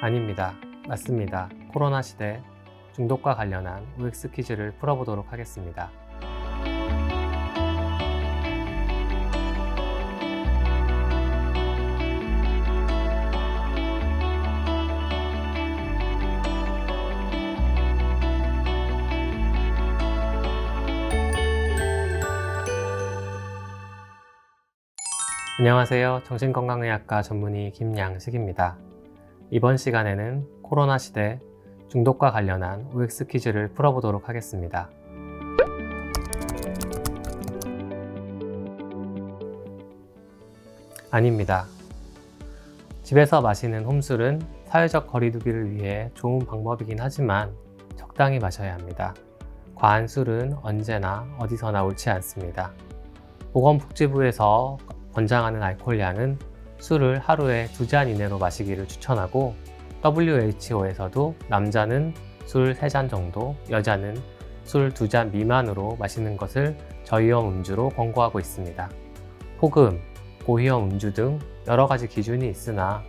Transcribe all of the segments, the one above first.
아닙니다. 맞습니다. 코로나 시대 중독과 관련한 OX 퀴즈를 풀어보도록 하겠습니다. 안녕하세요. 정신건강의학과 전문의 김양식입니다. 이번 시간에는 코로나 시대 중독과 관련한 OX 퀴즈를 풀어보도록 하겠습니다. 아닙니다. 집에서 마시는 홈술은 사회적 거리두기를 위해 좋은 방법이긴 하지만 적당히 마셔야 합니다. 과한 술은 언제나 어디서나 옳지 않습니다. 보건복지부에서 권장하는 알코올량은 술을 하루에 두 잔 이내로 마시기를 추천하고 WHO에서도 남자는 술 3잔 정도, 여자는 술 2잔 미만으로 마시는 것을 저위험 음주로 권고하고 있습니다. 폭음, 고위험 음주 등 여러 가지 기준이 있으나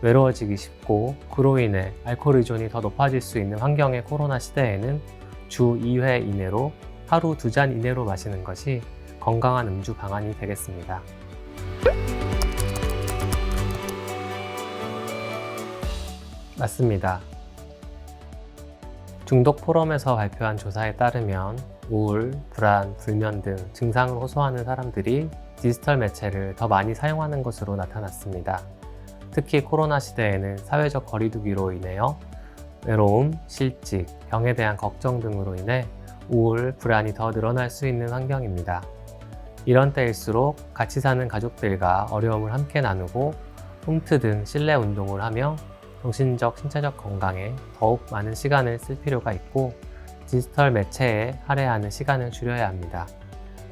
외로워지기 쉽고 그로 인해 알코올 의존이 더 높아질 수 있는 환경의 코로나 시대에는 주 2회 이내로 하루 2잔 이내로 마시는 것이 건강한 음주 방안이 되겠습니다. 맞습니다. 중독 포럼에서 발표한 조사에 따르면 우울, 불안, 불면 등 증상을 호소하는 사람들이 디지털 매체를 더 많이 사용하는 것으로 나타났습니다. 특히 코로나 시대에는 사회적 거리두기로 인하여 외로움, 실직, 병에 대한 걱정 등으로 인해 우울, 불안이 더 늘어날 수 있는 환경입니다. 이런 때일수록 같이 사는 가족들과 어려움을 함께 나누고 홈트 등 실내 운동을 하며 정신적, 신체적 건강에 더욱 많은 시간을 쓸 필요가 있고 디지털 매체에 할애하는 시간을 줄여야 합니다.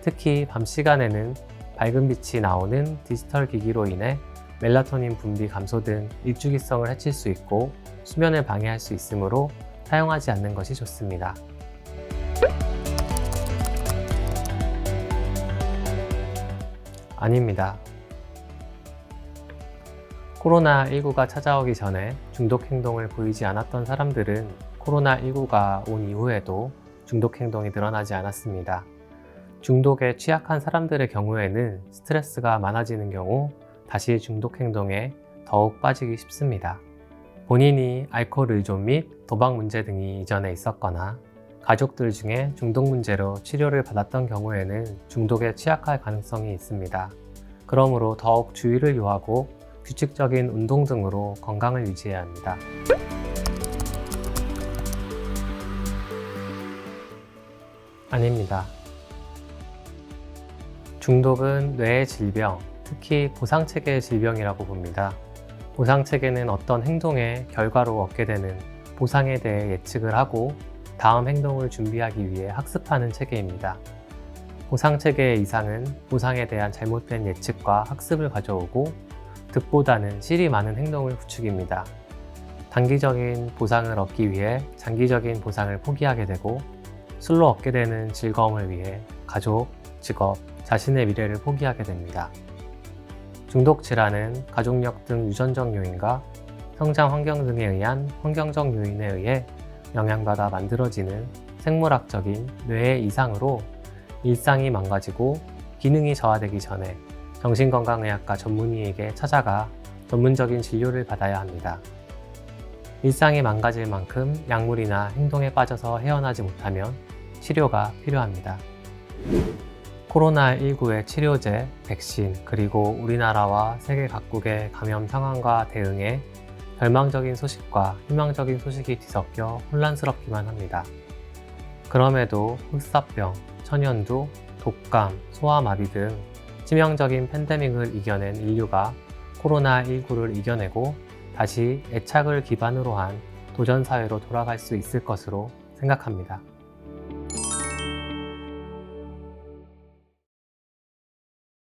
특히 밤 시간에는 밝은 빛이 나오는 디지털 기기로 인해 멜라토닌 분비 감소 등 일주기성을 해칠 수 있고 수면을 방해할 수 있으므로 사용하지 않는 것이 좋습니다. 아닙니다. 코로나19가 찾아오기 전에 중독 행동을 보이지 않았던 사람들은 코로나19가 온 이후에도 중독 행동이 늘어나지 않았습니다. 중독에 취약한 사람들의 경우에는 스트레스가 많아지는 경우 다시 중독 행동에 더욱 빠지기 쉽습니다. 본인이 알코올 의존 및 도박 문제 등이 이전에 있었거나 가족들 중에 중독 문제로 치료를 받았던 경우에는 중독에 취약할 가능성이 있습니다. 그러므로 더욱 주의를 요하고 규칙적인 운동 등으로 건강을 유지해야 합니다. 아닙니다. 중독은 뇌의 질병, 특히 보상체계의 질병이라고 봅니다. 보상체계는 어떤 행동의 결과로 얻게 되는 보상에 대해 예측을 하고 다음 행동을 준비하기 위해 학습하는 체계입니다. 보상체계의 이상은 보상에 대한 잘못된 예측과 학습을 가져오고 득보다는 실이 많은 행동을 부추깁니다. 단기적인 보상을 얻기 위해 장기적인 보상을 포기하게 되고 술로 얻게 되는 즐거움을 위해 가족, 직업, 자신의 미래를 포기하게 됩니다. 중독 질환은 가족력 등 유전적 요인과 성장 환경 등에 의한 환경적 요인에 의해 영향받아 만들어지는 생물학적인 뇌의 이상으로 일상이 망가지고 기능이 저하되기 전에 정신건강의학과 전문의에게 찾아가 전문적인 진료를 받아야 합니다. 일상이 망가질 만큼 약물이나 행동에 빠져서 헤어나지 못하면 치료가 필요합니다. 코로나19의 치료제, 백신, 그리고 우리나라와 세계 각국의 감염 상황과 대응에 절망적인 소식과 희망적인 소식이 뒤섞여 혼란스럽기만 합니다. 그럼에도 흑사병, 천연두, 독감, 소아마비 등 치명적인 팬데믹을 이겨낸 인류가 코로나19를 이겨내고 다시 애착을 기반으로 한 도전사회로 돌아갈 수 있을 것으로 생각합니다.